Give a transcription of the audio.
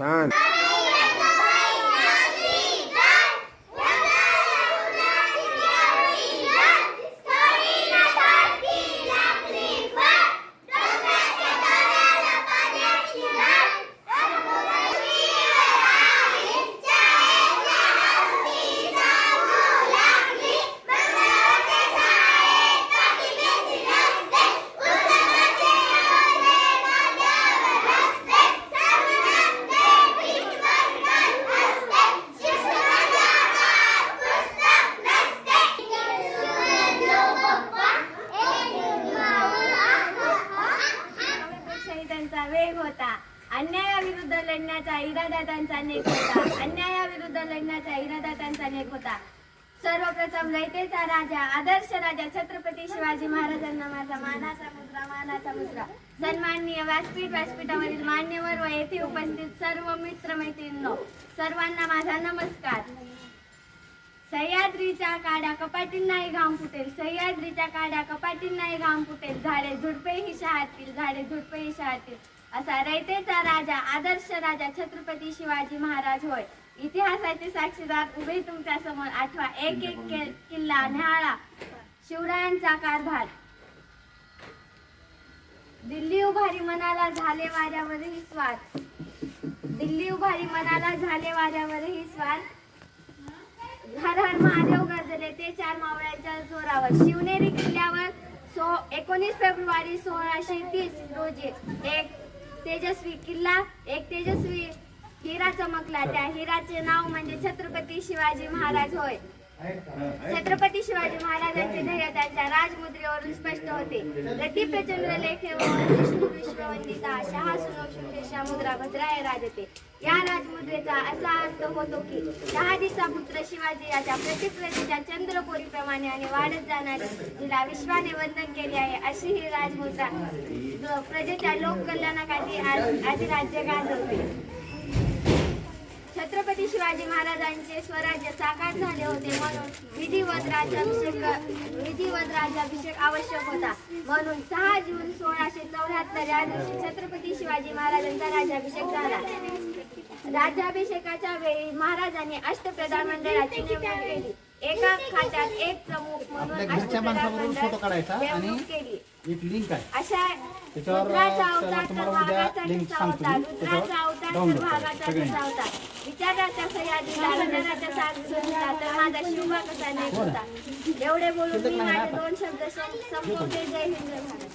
Time. होता. अन्यायाविरुद्ध लढण्याचा इरादा त्यांचा नेक होता. अन्यायाविरुद्ध लढण्याचा इरादा त्यांचा नेक होता. सर्वप्रथम रयतेचा राजा आदर्श राजा छत्रपती शिवाजी महाराजांना माझा मानाचा मुद्रा मानाचा मुद्रा. सन्माननीय व्यासपीठ व्यासपीठावरील मान्यवर व येथे उपस्थित सर्व मित्र मैत्रिणींनो सर्वांना माझा नमस्कार. सह्याद्रीच्या काड्या कपाटींनाही घाम फुटेल. सह्याद्रीच्या काड्या कपाटींनाही घाम फुटेल. झाडे झुडपेही शहातील झाडे झुडपेही शहातील. असा रयतेचा राजा आदर्श राजा छत्रपती शिवाजी महाराज होय. इतिहासाचे साक्षीदार उभे तुमच्यासमोर आठवा. एक एक किल्ला न्याहाळा शिवरायांचा कारभार. दिल्ली उभारी मनाला झाले वाऱ्यावरही स्वार दिल्ली उभारी मनाला झाले वाऱ्यावरही स्वार हर हर महादेव गरजले ते चार मावळ्यांच्या जोरावर. शिवनेरी किल्ल्यावर सो एकोणीस फेब्रुवारी सोळाशे तीस रोजी एक तेजस्वी किल्ला एक तेजस्वी हिरा चमकला. त्या हिराचे नाव म्हणजे छत्रपती शिवाजी महाराज होय. छत्रपती शिवाजी महाराजांचे ध्येय राजमुद्रेवरून स्पष्ट होते. रती प्रचंड लेखे विष्णू विश्ववंदिता शहा सुनोषुंडेशा मुद्रा भद्राय राजते. या राजमुद्रेचा असा अर्थ होतो की शहाजीचा पुत्र शिवाजी याच्या प्रतिप्रतीच्या चंद्रपुरीप्रमाणे आणि वाढत जाणारी जिला विश्वाने वंदन केले आहे अशी ही राजमुद्रा प्रजेच्या लोककल्याणासाठी आज आधी राज्य गाजवते. छत्रपती शिवाजी महाराजांचे स्वराज्य साकार झाले होते म्हणून विधिवत राज्याभिषेक विधिवत राज्याभिषेक आवश्यक होता. म्हणून सहा जून सोळाशे चौऱ्याहत्तर या दिवशी छत्रपती शिवाजी महाराजांचा राज्याभिषेक झाला. राज्याभिषेकाच्या वेळी महाराजांनी अष्टप्रधान मंडळाची नेमणूक केली. एका खात्यात एक प्रमुख म्हणून घरच्या अष्टप्रधान माणसाबरोबर फोटो काढायचा आणि नेमणूक केली. एक लिंक आहे. अशा त्याच्यावर, रुद्राचा त्याला अवतार तर तुम्हाला उद्या भागाचा link किस्सा सांगतो होता मी. रुद्राचा त्याच्यावर अवतार तर download करा. भागाचा सगळ्यांनी. किस्सा होता. विचाराच्या सह्याद्रीला विचाराच्या साक्षीला तर माझा शिवबा कसा नाही होता? एवढे बोलून मी माझे दोन शब्द सं- संपवते. जय हिंद. जय भारत